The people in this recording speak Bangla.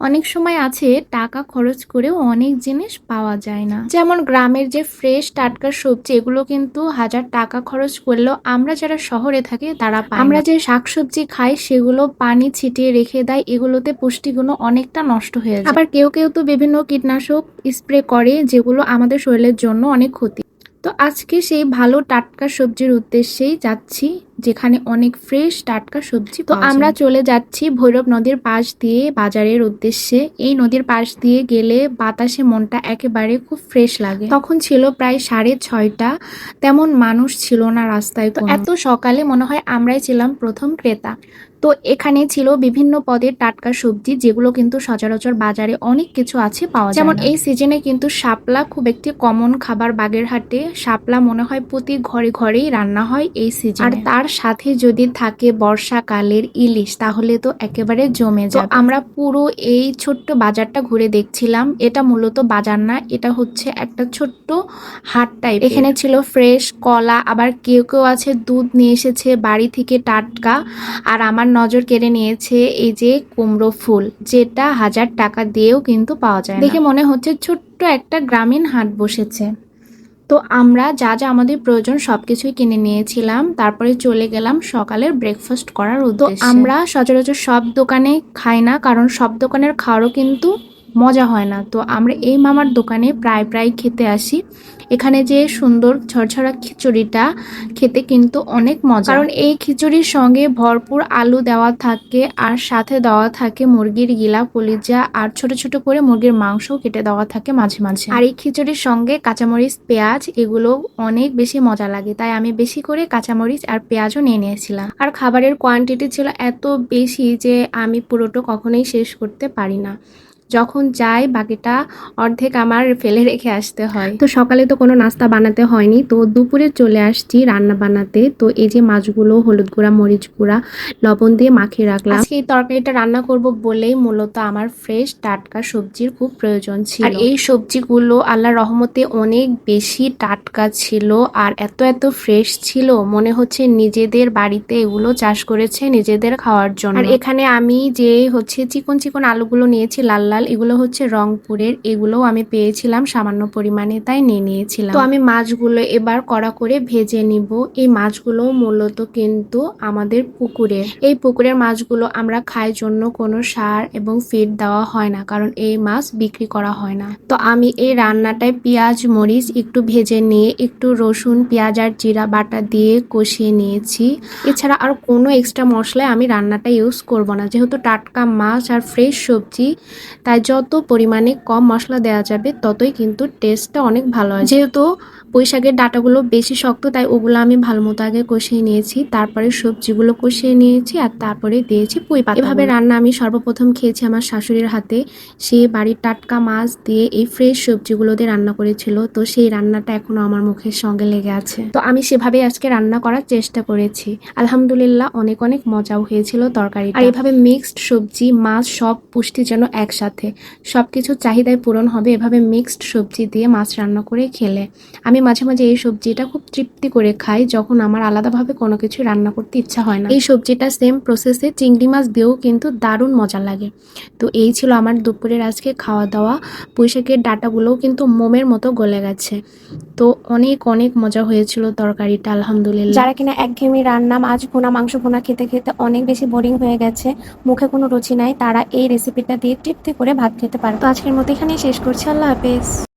অনেক সময় আছে টাকা খরচ করেও অনেক জিনিস পাওয়া যায় না। যেমন গ্রামের যে ফ্রেশ টাটকা সবজি, এগুলো কিন্তু হাজার টাকা খরচ করলেও আমরা যারা শহরে থাকি তারা আমরা যে শাকসবজি খাই, সেগুলো পানি ছিটিয়ে রেখে দেয়, এগুলোতে পুষ্টিগুণ অনেকটা নষ্ট হয়ে যায়। আবার কেউ কেউ তো বিভিন্ন কীটনাশক স্প্রে করে, যেগুলো আমাদের শরীরের জন্য অনেক ক্ষতি। তো আজকে সেই ভালো টাটকা সবজির উদ্দেশ্যেই যাচ্ছি। যেখানে অনেক ফ্রেশ টাটকা সবজি তো আমরা চলে যাচ্ছি ভৈরব নদীর পাশ দিয়ে বাজারের উদ্দেশ্যে। এই নদীর পাশ দিয়ে গেলে বাতাসে মনটা একেবারে খুব ফ্রেশ লাগে। তখন ছিল প্রায় সাড়ে ছয়টা। তেমন মানুষ ছিল না রাস্তায় তো এত সকালে মনে হয় আমরাই ছিলাম প্রথম ক্রেতা। তো এখানে ছিল বিভিন্ন পদের টাটকা সবজি যেগুলো কিন্তু সচরাচর বাজারে অনেক কিছু আছে পাওয়া যায় যেমন এই সিজনে কিন্তু শাপলা খুব একটি কমন খাবার বাগেরহাটে। শাপলা মনে হয় প্রতি ঘরে ঘরেই রান্না হয় এই সিজনে। আর তার সাথে যদি থাকে বর্ষাকালের ইলিশ তাহলে তো একেবারে জমে যায় আমরা পুরো এই ছোট্ট বাজারটা ঘুরে দেখছিলাম। এটা মূলত বাজার না এটা হচ্ছে একটা ছোট্ট হাট টাইপ এখানে ছিল ফ্রেশ কলা আবার কেউ কেউ আছে দুধ নিয়ে এসেছে বাড়ি থেকে টাটকা। আর আমার নজর কেড়ে নিয়েছে এই যে কুমড়ো ফুল যেটা হাজার টাকা দিয়েও কিন্তু পাওয়া যায় দেখে মনে হচ্ছে ছোট্ট একটা গ্রামীণ হাট বসেছে। তো আমরা যা যা আমাদের প্রয়োজন সব কিছুই কিনে নিয়েছিলাম তারপরে চলে গেলাম সকালের ব্রেকফাস্ট করার উদ্দেশ্যে। আমরা সচরাচর সব দোকানে খাই না কারণ সব দোকানের খাওয়ারও কিন্তু মজা হয় না। তো আমরা এই মামার দোকানে প্রায় প্রায় খেতে আসি। এখানে যে সুন্দর ঝরঝরা খিচুড়িটা খেতে কিন্তু অনেক মজা। কারণ এই খিচুড়ির সঙ্গে ভরপুর আলু দেওয়া থাকে আর সাথে দেওয়া থাকে মুরগির গিলা, কলিজা আর ছোট ছোট করে মুরগির মাংসও কেটে দেওয়া থাকে মাঝে মাঝে। আর এই খিচুড়ির সঙ্গে কাঁচামরিচ, পেঁয়াজ এগুলো অনেক বেশি মজা লাগে। তাই আমি বেশি করে কাঁচামরিচ আর পেঁয়াজও নিয়ে নিয়েছিলাম। আর খাবারের কোয়ান্টিটি ছিল এত বেশি যে আমি পুরোটা কখনোই শেষ করতে পারি না। যখন যাই বাকিটা অর্ধেক আমার ফেলে রেখে আসতে হয়। তো সকালে তো কোনো নাস্তা বানাতে হয়নি। তো দুপুরে চলে আসছি রান্না বানাতে। তো এই যে মাছগুলো হলুদ গুঁড়া মরিচ গুঁড়া লবণ দিয়ে মাখিয়ে রাখলাম। আজকে এই তরকারিটা রান্না করব বলেই মূলত আমার ফ্রেশ টাটকা সবজির খুব প্রয়োজন ছিল। আর এই সবজিগুলো আল্লাহ রহমতে অনেক বেশি টাটকা ছিল আর এত এত ফ্রেশ ছিল। মনে হচ্ছে নিজেদের বাড়িতে এগুলো চাষ করেছে নিজেদের খাওয়ার জন্য। আর এখানে আমি যে হচ্ছে চিকন চিকন আলুগুলো নিয়েছি লাল লাল, এগুলো হচ্ছে রংপুরের, এগুলোও আমি পেয়েছিলাম, সামান্য পরিমাণে তাই নিয়ে নিয়েছিলাম। তো আমি মাছগুলো এবার কড়া করে ভেজে নিব। এই মাছগুলো মূলত কিন্তু আমাদের পুকুরে। এই পুকুরের মাছগুলো আমরা খাই জন্য কোনো সার এবং ফিড দেওয়া হয় না, কারণ এই মাছ বিক্রি করা হয় না। তো আমি এই রান্নাটায় পেঁয়াজ, মরিচ একটু ভেজে নিয়ে একটু রসুন, পেঁয়াজ আর জিরা বাটা দিয়ে কষিয়ে নিয়েছি। এছাড়া আর কোনো এক্সট্রা মশলায় আমি রান্নাটা ইউজ করব না। যেহেতু টাটকা মাছ আর ফ্রেশ সবজি তাই যত পরিমাণে কম মশলা দেওয়া যাবে ততই কিন্তু টেস্টটা অনেক ভালো হয়। যেহেতু পুঁইশাকের ডাটাগুলো বেশি শক্ত তাই ওগুলো আমি ভালো মতো আগে কষিয়ে নিয়েছি তারপরে সবজিগুলো কষিয়ে নিয়েছি আর তারপরে দিয়েছি পুঁই পাতা। এভাবে রান্না আমি সর্বপ্রথম খেয়েছি আমার শাশুড়ির হাতে। সে বাড়ির টাটকা মাছ দিয়ে এই ফ্রেশ সবজিগুলো দিয়ে রান্না করেছিল তো সেই রান্নাটা এখনও আমার মুখের সঙ্গে লেগে আছে। তো আমি সেভাবেই আজকে রান্না করার চেষ্টা করেছি। আলহামদুলিল্লাহ অনেক অনেক মজাও হয়েছিল তরকারি আর এভাবে মিক্সড সবজি মাছ সব পুষ্টি যেন একসাথে সবকিছু চাহিদায় পূরণ হবে এভাবে মিক্সড সবজি দিয়ে মাছ রান্না করে খেলে। আমি মাঝে মাঝে এই সবজিটা খুব তৃপ্তি করে খাই যখন আমার আলাদাভাবে কোনো কিছু রান্না করতে ইচ্ছা হয় না। এই সবজিটা সেম প্রসেসে চিংড়ি মাছ দিয়েও কিন্তু দারুণ মজা লাগে। তো এই ছিল আমার দুপুরের আজকে খাওয়া দাওয়া পুঁইশাকের ডাটাগুলোও কিন্তু মোমের মতো গলে গেছে। তো অনেক অনেক মজা হয়েছিল তরকারিটা, আলহামদুলিল্লাহ। যারা কিনা একঘেয়েমি রান্না, মাছ ভুনা, মাংস ভুনা খেতে খেতে অনেক বেশি বোরিং হয়ে গেছে, মুখে কোনো রুচি নাই, তারা এই রেসিপিটা দিয়ে তৃপ্তি করে ভাত খেতে পারে। তো আজকের মতো এখানেই শেষ করছি। আল্লাহ হাফেজ।